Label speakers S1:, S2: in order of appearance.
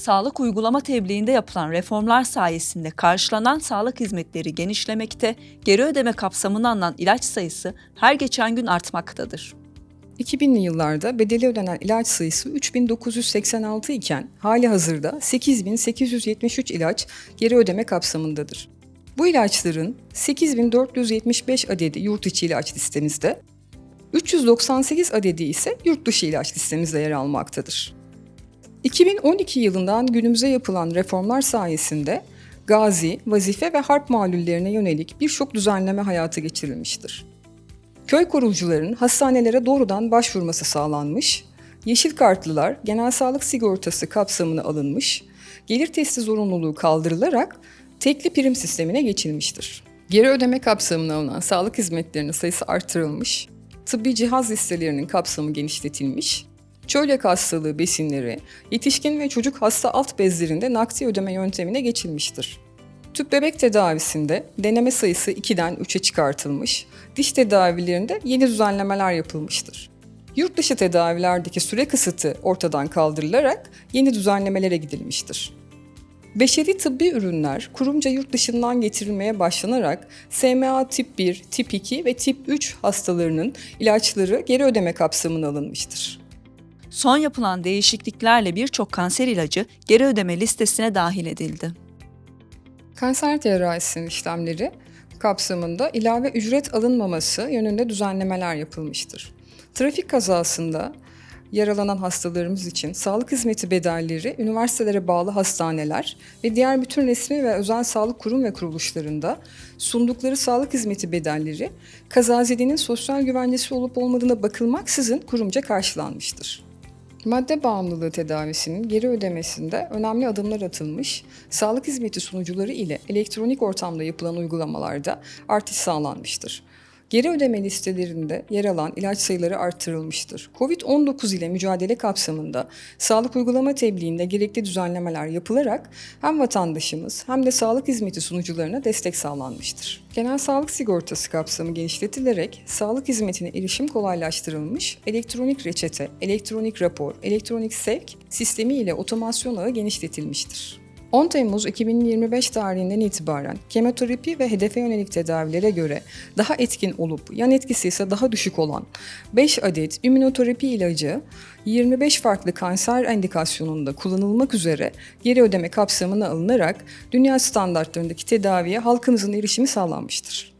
S1: Sağlık uygulama tebliğinde yapılan reformlar sayesinde karşılanan sağlık hizmetleri genişlemekte, geri ödeme kapsamına alınan ilaç sayısı her geçen gün artmaktadır.
S2: 2000'li yıllarda bedeli ödenen ilaç sayısı 3986 iken hali hazırda 8873 ilaç geri ödeme kapsamındadır. Bu ilaçların 8475 adedi yurt içi ilaç listemizde, 398 adedi ise yurt dışı ilaç listemizde yer almaktadır. 2012 yılından günümüze yapılan reformlar sayesinde gazi, vazife ve harp malullerine yönelik birçok düzenleme hayata geçirilmiştir. Köy koruyucuların hastanelere doğrudan başvurması sağlanmış, yeşil kartlılar genel sağlık sigortası kapsamına alınmış, gelir testi zorunluluğu kaldırılarak tekli prim sistemine geçilmiştir. Geri ödeme kapsamına alınan sağlık hizmetlerinin sayısı artırılmış, tıbbi cihaz listelerinin kapsamı genişletilmiş, çölyak hastalığı besinleri, yetişkin ve çocuk hasta alt bezlerinde nakdi ödeme yöntemine geçilmiştir. Tüp bebek tedavisinde deneme sayısı 2'den 3'e çıkartılmış, diş tedavilerinde yeni düzenlemeler yapılmıştır. Yurt dışı tedavilerdeki süre kısıtı ortadan kaldırılarak yeni düzenlemelere gidilmiştir. Beşeri tıbbi ürünler kurumca yurt dışından getirilmeye başlanarak SMA tip 1, tip 2 ve tip 3 hastalarının ilaçları geri ödeme kapsamına alınmıştır.
S1: Son yapılan değişikliklerle birçok kanser ilacı geri ödeme listesine dahil edildi.
S2: Kanser tedavisinin işlemleri kapsamında ilave ücret alınmaması yönünde düzenlemeler yapılmıştır. Trafik kazasında yaralanan hastalarımız için sağlık hizmeti bedelleri üniversitelere bağlı hastaneler ve diğer bütün resmi ve özel sağlık kurum ve kuruluşlarında sundukları sağlık hizmeti bedelleri kazazedenin sosyal güvencesi olup olmadığına bakılmaksızın kurumca karşılanmıştır. Madde bağımlılığı tedavisinin geri ödemesinde önemli adımlar atılmış, sağlık hizmeti sunucuları ile elektronik ortamda yapılan uygulamalarda artış sağlanmıştır. Geri ödeme listelerinde yer alan ilaç sayıları artırılmıştır. Covid-19 ile mücadele kapsamında sağlık uygulama tebliğinde gerekli düzenlemeler yapılarak hem vatandaşımız hem de sağlık hizmeti sunucularına destek sağlanmıştır. Genel sağlık sigortası kapsamı genişletilerek sağlık hizmetine erişim kolaylaştırılmış, elektronik reçete, elektronik rapor, elektronik sevk sistemi ile otomasyon ağı genişletilmiştir. 10 Temmuz 2025 tarihinden itibaren kemoterapi ve hedefe yönelik tedavilere göre daha etkin olup yan etkisi ise daha düşük olan 5 adet immünoterapi ilacı 25 farklı kanser endikasyonunda kullanılmak üzere geri ödeme kapsamına alınarak dünya standartlarındaki tedaviye halkımızın erişimi sağlanmıştır.